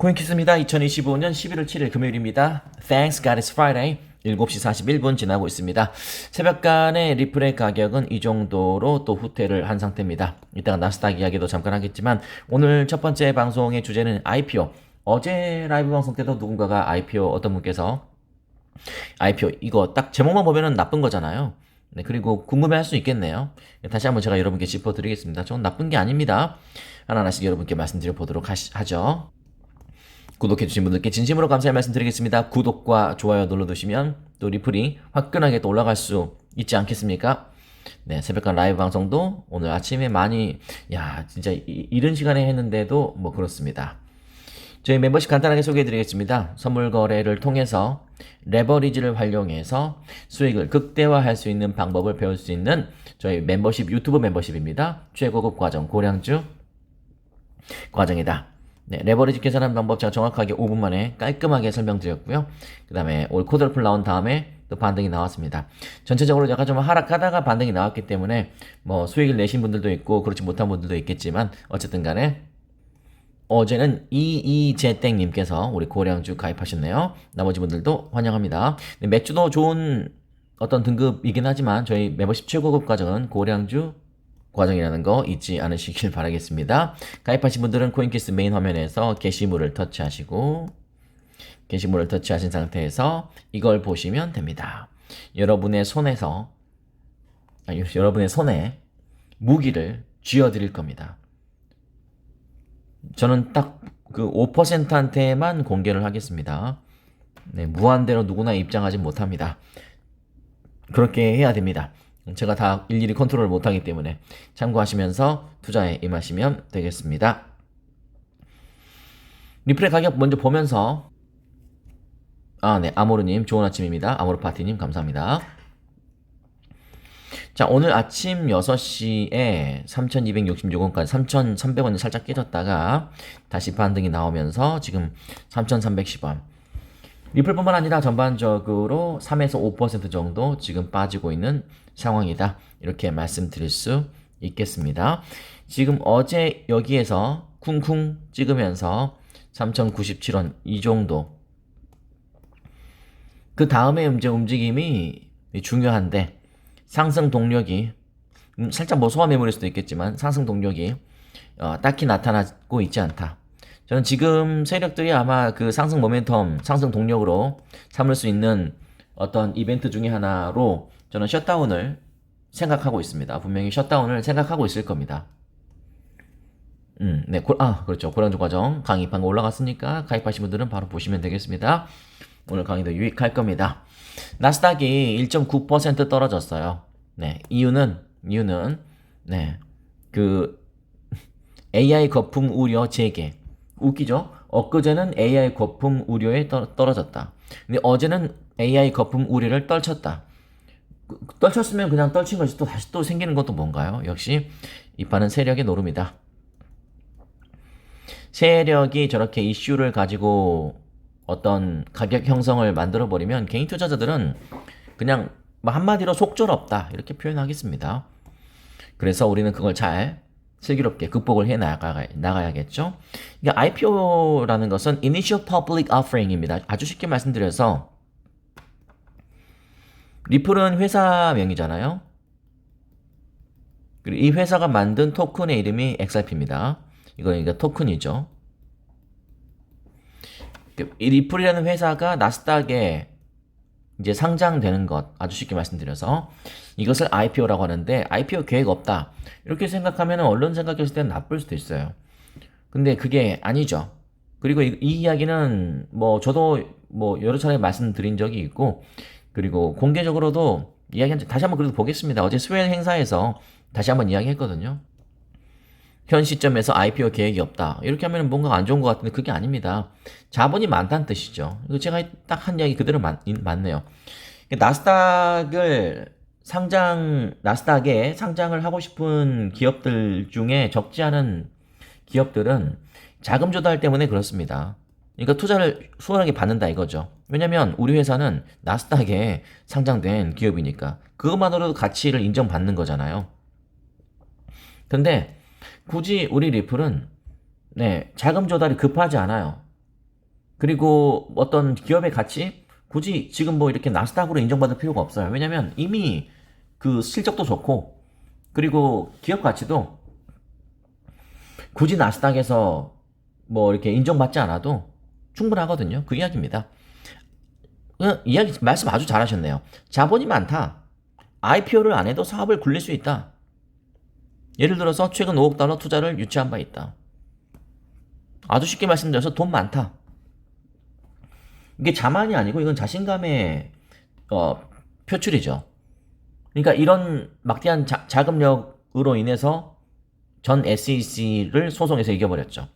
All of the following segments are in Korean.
코인키스입니다. 2025년 11월 7일 금요일입니다. Thanks God it's Friday. 7시 41분 지나고 있습니다. 새벽간의 리플의 가격은 이 정도로 또 후퇴를 한 상태입니다. 이따가 나스닥 이야기도 잠깐 하겠지만 오늘 첫 번째 방송의 주제는 IPO. 어제 라이브 방송 때도 누군가가 IPO 어떤 분께서 IPO 이거 딱 제목만 보면은 나쁜 거잖아요. 네, 그리고 궁금해 할 수 있겠네요. 다시 한번 제가 여러분께 짚어드리겠습니다. 저는 나쁜 게 아닙니다. 하나하나씩 여러분께 말씀드려 보도록 하죠. 구독해주신 분들께 진심으로 감사의 말씀 드리겠습니다. 구독과 좋아요 눌러두시면 또 리플이 화끈하게 또 올라갈 수 있지 않겠습니까? 네, 새벽간 라이브 방송도 오늘 아침에 많이, 야, 진짜 이, 이른 시간에 했는데도 뭐 그렇습니다. 저희 멤버십 간단하게 소개해 드리겠습니다. 선물 거래를 통해서 레버리지를 활용해서 수익을 극대화할 수 있는 방법을 배울 수 있는 저희 멤버십 유튜브 멤버십입니다. 최고급 과정 고량주 과정이다. 네, 레버리지 계산하는 방법 제가 정확하게 5분 만에 깔끔하게 설명드렸고요. 그 다음에 올 코드풀 나온 다음에 또 반등이 나왔습니다. 전체적으로 약간 좀 하락하다가 반등이 나왔기 때문에 뭐 수익을 내신 분들도 있고 그렇지 못한 분들도 있겠지만 어쨌든 간에 어제는 이이제땡님께서 우리 고량주 가입하셨네요. 나머지 분들도 환영합니다. 네, 맥주도 좋은 어떤 등급이긴 하지만 저희 멤버십 최고급 과정은 고량주 과정이라는 거 잊지 않으시길 바라겠습니다. 가입하신 분들은 코인키스 메인 화면에서 게시물을 터치하시고 게시물을 터치하신 상태에서 이걸 보시면 됩니다. 여러분의 손에서 아니, 여러분의 손에 무기를 쥐어 드릴 겁니다. 저는 딱 그 5%한테만 공개를 하겠습니다. 네, 무한대로 누구나 입장하지 못합니다. 그렇게 해야 됩니다. 제가 다 일일이 컨트롤을 못하기 때문에 참고하시면서 투자에 임하시면 되겠습니다. 리플의 가격 먼저 보면서 아, 네. 아모르님, 좋은 아침입니다. 아모르 파티님, 감사합니다. 자, 오늘 아침 6시에 3,266원까지 3,300원이 살짝 깨졌다가 다시 반등이 나오면서 지금 3,310원. 리플뿐만 아니라 전반적으로 3에서 5% 정도 지금 빠지고 있는 상황이다. 이렇게 말씀드릴 수 있겠습니다. 지금 어제 여기에서 쿵쿵 찍으면서 3,097원 이 정도. 그 다음에 이제 움직임이 중요한데 상승 동력이 음, 살짝 뭐 소화 매물일 수도 있겠지만 상승 동력이 어, 딱히 나타나고 있지 않다. 저는 지금 세력들이 아마 그 상승 모멘텀, 상승 동력으로 삼을 수 있는 어떤 이벤트 중에 하나로 저는 셧다운을 생각하고 있습니다. 분명히 셧다운을 생각하고 있을 겁니다. 음, 네, 고, 아, 그렇죠. 고량주 과정 강의판 올라갔으니까 가입하신 분들은 바로 보시면 되겠습니다. 오늘 강의도 유익할 겁니다. 나스닥이 1.9% 떨어졌어요. 네, 이유는, 이유는, 네, 그, AI 거품 우려 재개. 웃기죠? 엊그제는 AI 거품 우려에 떠, 떨어졌다. 근데 어제는 AI 거품 우려를 떨쳤다. 그, 떨쳤으면 그냥 떨친 것이 또 다시 또 생기는 것도 뭔가요? 역시 이 판은 세력의 노름이다. 세력이 저렇게 이슈를 가지고 어떤 가격 형성을 만들어 버리면 개인 투자자들은 그냥 뭐 한마디로 속절없다 이렇게 표현하겠습니다. 그래서 우리는 그걸 잘 슬기롭게 극복을 해 나가, 나가야겠죠. 이게 IPO라는 것은 Initial Public Offering입니다. 아주 쉽게 말씀드려서 리플은 회사명이잖아요. 그리고 이 회사가 만든 토큰의 이름이 XRP입니다. 이거 그러니까 토큰이죠. 이 리플이라는 회사가 나스닥에 이제 상장되는 것 아주 쉽게 말씀드려서 이것을 IPO라고 하는데 IPO 계획 없다 이렇게 생각하면 언론 생각했을 때는 나쁠 수도 있어요. 근데 그게 아니죠. 그리고 이, 이 이야기는 뭐 저도 뭐 여러 차례 말씀드린 적이 있고 그리고 공개적으로도 이야기 다시 한번 그래도 보겠습니다. 어제 스웨덴 행사에서 다시 한번 이야기했거든요. 현 시점에서 IPO 계획이 없다. 이렇게 하면 뭔가 안 좋은 것 같은데 그게 아닙니다. 자본이 많다는 뜻이죠. 이거 제가 딱 한 이야기 그대로 맞, 맞네요. 나스닥을 상장, 나스닥에 상장을 하고 싶은 기업들 중에 적지 않은 기업들은 자금 조달 때문에 그렇습니다. 그러니까 투자를 수월하게 받는다 이거죠. 왜냐면 우리 회사는 나스닥에 상장된 기업이니까 그것만으로도 가치를 인정받는 거잖아요. 근데 굳이 우리 리플은 네, 자금 조달이 급하지 않아요. 그리고 어떤 기업의 가치 굳이 지금 뭐 이렇게 나스닥으로 인정받을 필요가 없어요. 왜냐면 이미 그 실적도 좋고 그리고 기업 가치도 굳이 나스닥에서 뭐 이렇게 인정받지 않아도 충분하거든요. 그 이야기입니다. 그 이야기 말씀 아주 잘하셨네요. 자본이 많다. IPO를 안 해도 사업을 굴릴 수 있다. 예를 들어서 최근 5억 달러 투자를 유치한 바 있다. 아주 쉽게 말씀드려서 돈 많다. 이게 자만이 아니고 이건 자신감의 어, 표출이죠. 그러니까 이런 막대한 자, 자금력으로 인해서 전 SEC를 소송에서 이겨버렸죠.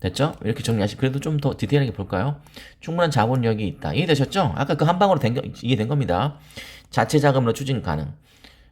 됐죠? 이렇게 정리하시. 그래도 좀 더 디테일하게 볼까요? 충분한 자본력이 있다. 이해되셨죠? 아까 그 한 방으로 된 거, 이해된 겁니다. 자체 자금으로 추진 가능.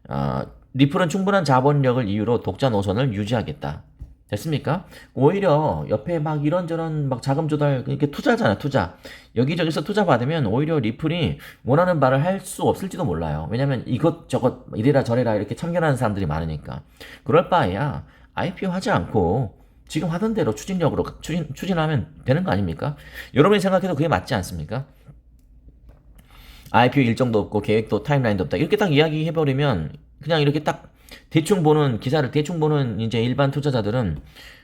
어, 리플은 충분한 자본력을 이유로 독자 노선을 유지하겠다. 됐습니까? 오히려 옆에 막 이런저런 막 자금 조달 이렇게 투자잖아 투자 여기저기서 투자 받으면 오히려 리플이 원하는 바를 할수 없을지도 몰라요 왜냐면 이것저것 이래라 저래라 이렇게 참견하는 사람들이 많으니까 그럴 바에야 IPO 하지 않고 지금 하던 대로 추진력으로 추진, 추진하면 되는 거 아닙니까? 여러분이 생각해도 그게 맞지 않습니까? IPO 일정도 없고 계획도 타임라인도 없다. 이렇게 딱 이야기해버리면 그냥 이렇게 딱 대충 보는 기사를 대충 보는 이제 일반 투자자들은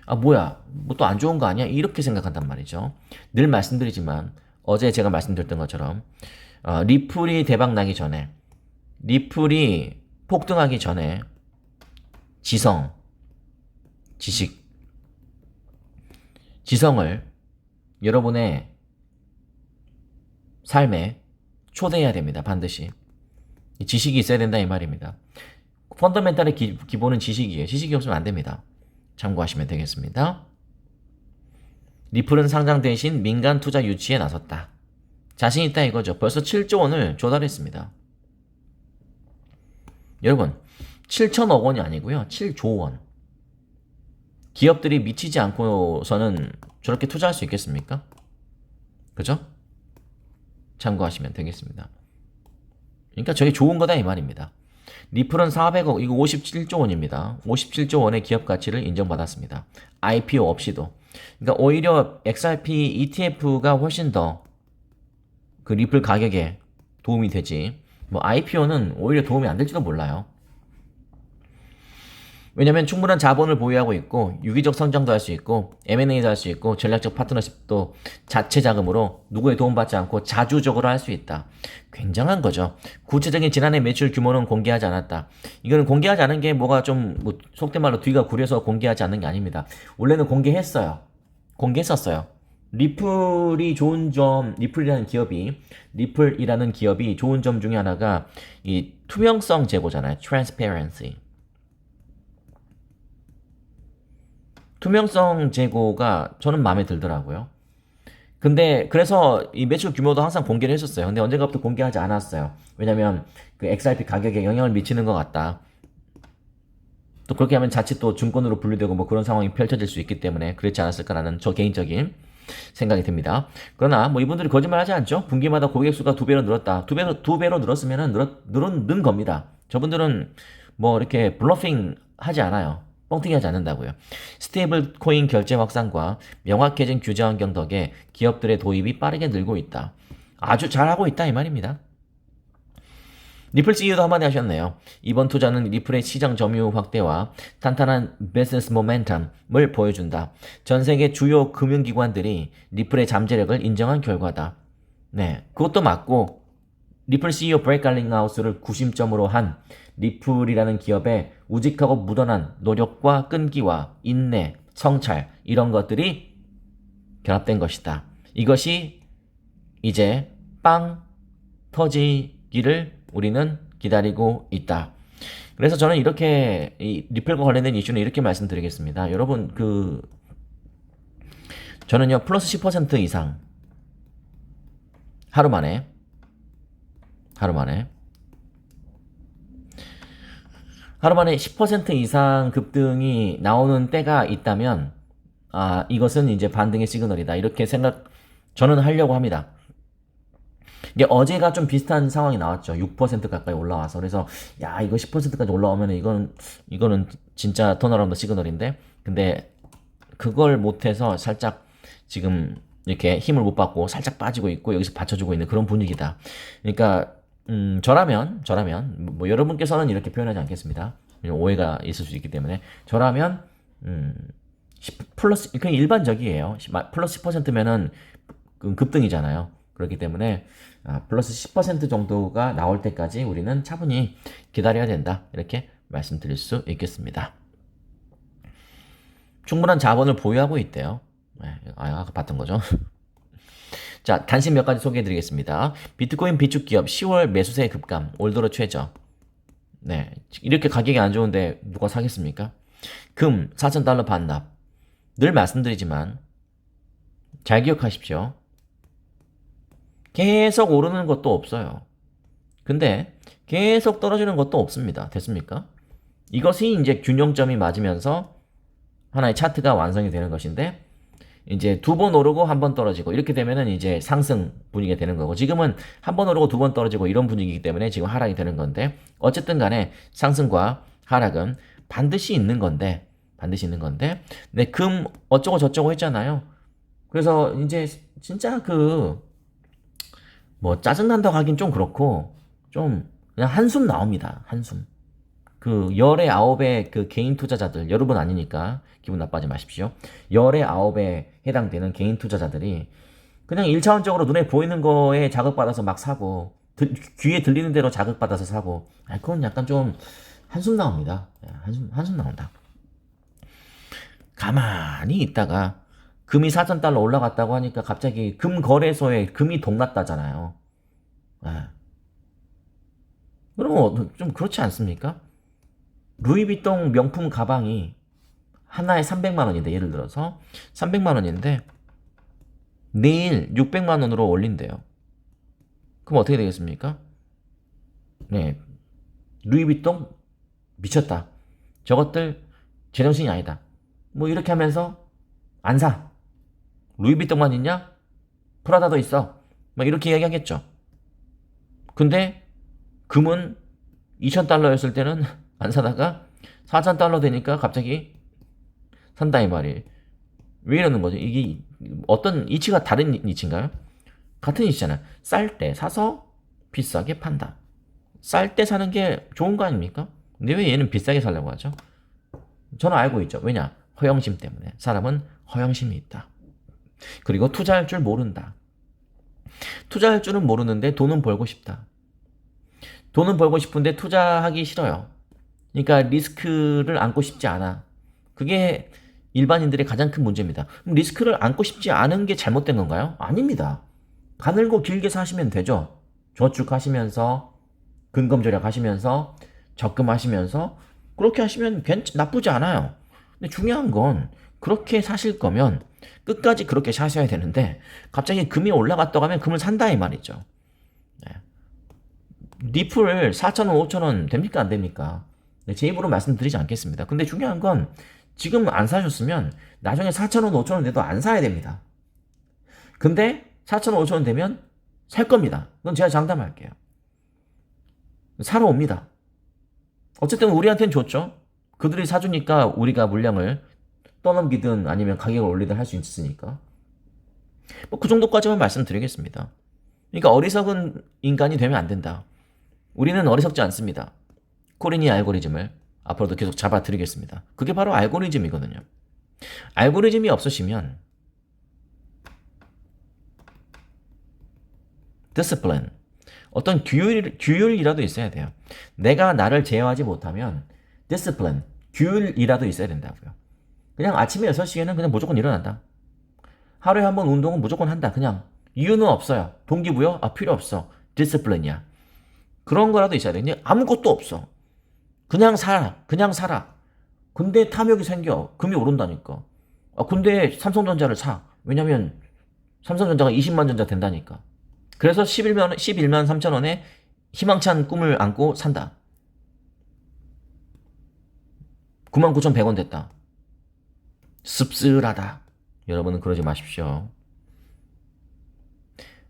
아 뭐야 뭐 또 안 좋은 거 아니야 이렇게 생각한단 말이죠. 늘 말씀드리지만 어제 제가 말씀드렸던 것처럼 어, 리플이 대박 나기 전에 리플이 폭등하기 전에 지성 지식 지성을 여러분의 삶에 초대해야 됩니다. 반드시. 이 지식이 있어야 된다 이 말입니다. 펀더멘탈의 기, 기본은 지식이에요. 지식이 없으면 안 됩니다. 참고하시면 되겠습니다. 리플은 상장 대신 민간 투자 유치에 나섰다. 자신 있다 이거죠. 벌써 7조 원을 조달했습니다. 여러분, 7천억 원이 아니고요. 7조 원. 기업들이 미치지 않고서는 저렇게 투자할 수 있겠습니까? 그죠? 참고하시면 되겠습니다. 그러니까 저게 좋은 거다 이 말입니다. 리플은 400억, 이거 57조 원입니다. 57조 원의 기업 가치를 인정받았습니다. IPO 없이도. 그러니까 오히려 XRP ETF가 훨씬 더 그 리플 가격에 도움이 되지. 뭐 IPO는 오히려 도움이 안 될지도 몰라요. 왜냐면 충분한 자본을 보유하고 있고 유기적 성장도 할 수 있고 M&A도 할 수 있고 전략적 파트너십도 자체 자금으로 누구의 도움받지 않고 자주적으로 할 수 있다. 굉장한 거죠. 구체적인 지난해 매출 규모는 공개하지 않았다. 이거는 공개하지 않은 게 뭐가 좀 뭐 속된 말로 뒤가 구려서 공개하지 않는 게 아닙니다. 원래는 공개했어요. 공개했었어요. 리플이 좋은 점, 리플이라는 기업이, 리플이라는 기업이 좋은 점 중에 하나가 이 투명성 제고잖아요. transparency. 투명성 제고가 저는 마음에 들더라고요. 근데 그래서 이 매출 규모도 항상 공개를 했었어요. 근데 언젠가부터 공개하지 않았어요. 왜냐면 그 XRP 가격에 영향을 미치는 것 같다. 또 그렇게 하면 자칫 또 증권으로 분류되고 뭐 그런 상황이 펼쳐질 수 있기 때문에 그렇지 않았을까라는 저 개인적인 생각이 듭니다. 그러나 뭐 이분들이 거짓말 하지 않죠? 분기마다 고객 수가 두 배로 늘었다. 두 배로, 두 배로 늘었으면은 늘었, 늘은, 는 겁니다. 저분들은 뭐 이렇게 블러핑 하지 않아요. 뻥튀기 하지 않는다고요. 스테이블 코인 결제 확산과 명확해진 규제 환경 덕에 기업들의 도입이 빠르게 늘고 있다. 아주 잘하고 있다 이 말입니다. 리플 CEO도 한마디 하셨네요. 이번 투자는 리플의 시장 점유 확대와 탄탄한 비즈니스 모멘텀을 보여준다. 전 세계 주요 금융기관들이 리플의 잠재력을 인정한 결과다. 네, 그것도 맞고 리플 CEO 브레이크 갈링하우스를 구심점으로 한 리플이라는 기업의 우직하고 무던한 노력과 끈기와 인내, 성찰 이런 것들이 결합된 것이다. 이것이 이제 빵 터지기를 우리는 기다리고 있다. 그래서 저는 이렇게 이 리플과 관련된 이슈는 이렇게 말씀드리겠습니다. 여러분 그 저는요 플러스 10% 이상 하루 만에 하루 만에 하루 만에 10% 이상 급등이 나오는 때가 있다면 아 이것은 이제 반등의 시그널이다 이렇게 생각 저는 하려고 합니다. 이게 어제가 좀 비슷한 상황이 나왔죠. 6% 가까이 올라와서 그래서 야 이거 10%까지 올라오면 이거는 이거는 진짜 턴어라운드 시그널인데 근데 그걸 못해서 살짝 지금 이렇게 힘을 못 받고 살짝 빠지고 있고 여기서 받쳐주고 있는 그런 분위기다. 그러니까 음, 저라면 저라면 뭐 여러분께서는 이렇게 표현하지 않겠습니다. 오해가 있을 수 있기 때문에 저라면 음, 10 플러스 그냥 일반적이에요. 플러스 10%면은 급등이잖아요. 그렇기 때문에 아, 플러스 10% 정도가 나올 때까지 우리는 차분히 기다려야 된다. 이렇게 말씀드릴 수 있겠습니다. 충분한 자본을 보유하고 있대요. 네, 아, 아까 봤던 거죠. 자, 단신 몇 가지 소개해 드리겠습니다. 비트코인 비축 기업 10월 매수세 급감, 올 들어 최저. 네, 이렇게 가격이 안 좋은데 누가 사겠습니까? 금 4,000달러 반납. 늘 말씀드리지만 잘 기억하십시오. 계속 오르는 것도 없어요. 근데 계속 떨어지는 것도 없습니다. 됐습니까? 이것이 이제 균형점이 맞으면서 하나의 차트가 완성이 되는 것인데 이제 두 번 오르고 한 번 떨어지고 이렇게 되면은 이제 상승 분위기가 되는 거고 지금은 한 번 오르고 두 번 떨어지고 이런 분위기이기 때문에 지금 하락이 되는 건데 어쨌든 간에 상승과 하락은 반드시 있는 건데 반드시 있는 건데 네, 금 어쩌고 저쩌고 했잖아요. 그래서 이제 진짜 그 뭐 짜증난다고 하긴 좀 그렇고 좀 그냥 한숨 나옵니다. 한숨. 그 열의 아홉의 그 개인 투자자들 여러분 아니니까 기분 나빠지 마십시오. 열의 아홉에 해당되는 개인 투자자들이 그냥 일차원적으로 눈에 보이는 거에 자극받아서 막 사고 들- 귀에 들리는 대로 자극받아서 사고 아 그건 약간 좀 한숨 나옵니다. 예, 한숨 한숨 나온다. 가만히 있다가 금이 4천 달러 올라갔다고 하니까 갑자기 금 거래소에 금이 동났다잖아요. 예. 그러면 좀 그렇지 않습니까? 루이비통 명품 가방이 하나에 300만 원인데 예를 들어서 300만 원인데 내일 600만 원으로 올린대요. 그럼 어떻게 되겠습니까? 네. 루이비통 미쳤다. 저것들 제정신이 아니다. 뭐 이렇게 하면서 안 사. 루이비통만 있냐? 프라다도 있어. 막 이렇게 이야기하겠죠. 근데 금은 2,000달러였을 때는 안 사다가 4,000달러 되니까 갑자기 산다 이 말이. 왜 이러는 거죠? 이게 어떤 이치가 다른 이치인가요? 같은 이치잖아요. 쌀 때 사서 비싸게 판다. 쌀 때 사는 게 좋은 거 아닙니까? 근데 왜 얘는 비싸게 살려고 하죠? 저는 알고 있죠. 왜냐? 허영심 때문에. 사람은 허영심이 있다. 그리고 투자할 줄 모른다. 투자할 줄은 모르는데 돈은 벌고 싶다. 돈은 벌고 싶은데 투자하기 싫어요. 그러니까 리스크를 안고 싶지 않아. 그게 일반인들의 가장 큰 문제입니다. 리스크를 안고 싶지 않은 게 잘못된 건가요? 아닙니다. 가늘고 길게 사시면 되죠. 저축하시면서 근검 절약하시면서 적금하시면서 그렇게 하시면 괜찮 나쁘지 않아요. 근데 중요한 건 그렇게 사실 거면 끝까지 그렇게 사셔야 되는데 갑자기 금이 올라갔다고 하면 금을 산다 이 말이죠. 네. 리플 4,000원, 5,000원 됩니까 안 됩니까? 네, 제 입으로 말씀드리지 않겠습니다. 근데 중요한 건 지금 안 사셨으면 나중에 4,000원, 5,000원 돼도 안 사야 됩니다. 근데 4,000원, 5,000원 되면 살 겁니다. 그건 제가 장담할게요. 사러 옵니다. 어쨌든 우리한테는 좋죠. 그들이 사주니까 우리가 물량을 떠넘기든 아니면 가격을 올리든 할 수 있으니까. 뭐 그 정도까지만 말씀드리겠습니다. 그러니까 어리석은 인간이 되면 안 된다. 우리는 어리석지 않습니다. 코린이 알고리즘을 앞으로도 계속 잡아드리겠습니다. 그게 바로 알고리즘이거든요. 알고리즘이 없으시면 discipline 어떤 규율, 규율이라도 있어야 돼요. 내가 나를 제어하지 못하면 discipline 규율이라도 있어야 된다고요. 그냥 아침에 6시에는 그냥 무조건 일어난다. 하루에 한 번 운동은 무조건 한다. 그냥 이유는 없어요. 동기부여? 아 필요 없어. 디스플린이야. 그런 거라도 있어야 돼. 그냥 아무것도 없어. 그냥 살아. 그냥 살아. 근데 탐욕이 생겨. 금이 오른다니까. 아 근데 삼성전자를 사. 왜냐면 삼성전자가 20만 전자 된다니까. 그래서 11만 11만 3천 원에 희망찬 꿈을 안고 산다. 99,100원 됐다. 씁쓸하다. 여러분은 그러지 마십시오.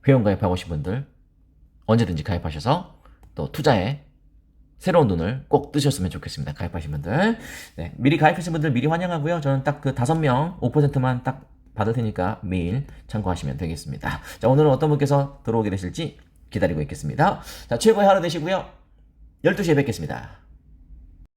회원 가입하고 싶은 분들 언제든지 가입하셔서 또 투자에 새로운 눈을 꼭 뜨셨으면 좋겠습니다. 가입하신 분들. 네, 미리 가입하신 분들 미리 환영하고요. 저는 딱 그 다섯 명 5%만 딱 받을 테니까 메일 참고하시면 되겠습니다. 자, 오늘은 어떤 분께서 들어오게 되실지 기다리고 있겠습니다. 자, 최고의 하루 되시고요. 12시에 뵙겠습니다.